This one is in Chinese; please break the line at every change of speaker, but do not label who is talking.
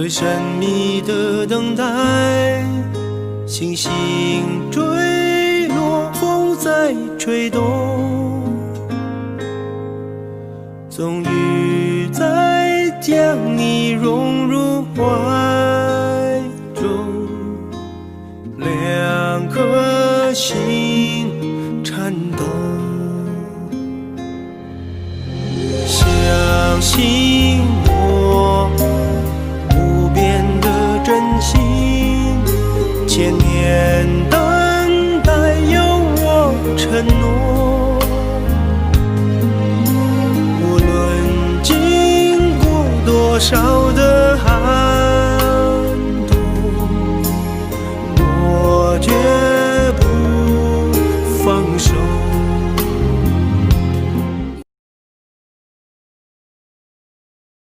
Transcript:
最神秘的等待，星星坠落，风在吹动，终于在将你融入怀中，两颗心颤抖，相信千年等待有我承诺无论经过多少的寒冬我绝不放手。